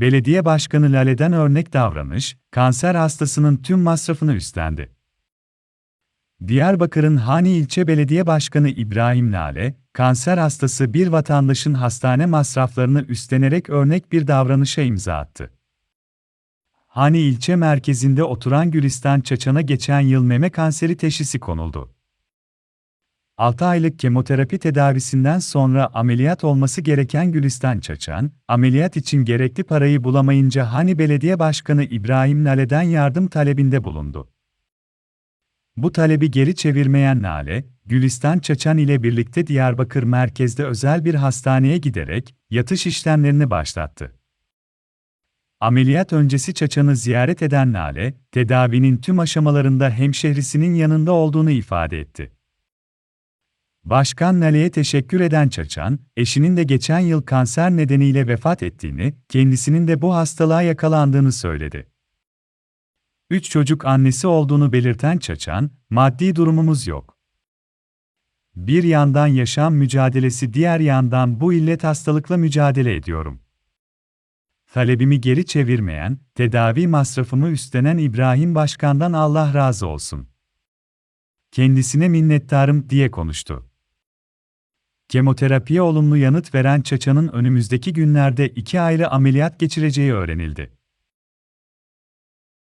Belediye Başkanı Lale'den örnek davranış, kanser hastasının tüm masrafını üstlendi. Diyarbakır'ın Hani İlçe Belediye Başkanı İbrahim Lale, kanser hastası bir vatandaşın hastane masraflarını üstlenerek örnek bir davranışa imza attı. Hani ilçe merkezinde oturan Gülistan Çaçan'a geçen yıl meme kanseri teşhisi konuldu. 6 aylık kemoterapi tedavisinden sonra ameliyat olması gereken Gülistan Çaçan, ameliyat için gerekli parayı bulamayınca Hani Belediye Başkanı İbrahim Lale'den yardım talebinde bulundu. Bu talebi geri çevirmeyen Lale, Gülistan Çaçan ile birlikte Diyarbakır merkezde özel bir hastaneye giderek yatış işlemlerini başlattı. Ameliyat öncesi Çaçan'ı ziyaret eden Lale, tedavinin tüm aşamalarında hemşehrisinin yanında olduğunu ifade etti. Başkan Lale'ye teşekkür eden Çaçan, eşinin de geçen yıl kanser nedeniyle vefat ettiğini, kendisinin de bu hastalığa yakalandığını söyledi. Üç çocuk annesi olduğunu belirten Çaçan, maddi durumumuz yok. Bir yandan yaşam mücadelesi diğer yandan bu illet hastalıkla mücadele ediyorum. Talebimi geri çevirmeyen, tedavi masrafımı üstlenen İbrahim Başkan'dan Allah razı olsun. Kendisine minnettarım diye konuştu. Kemoterapiye olumlu yanıt veren Çaçan'ın önümüzdeki günlerde iki ayrı ameliyat geçireceği öğrenildi.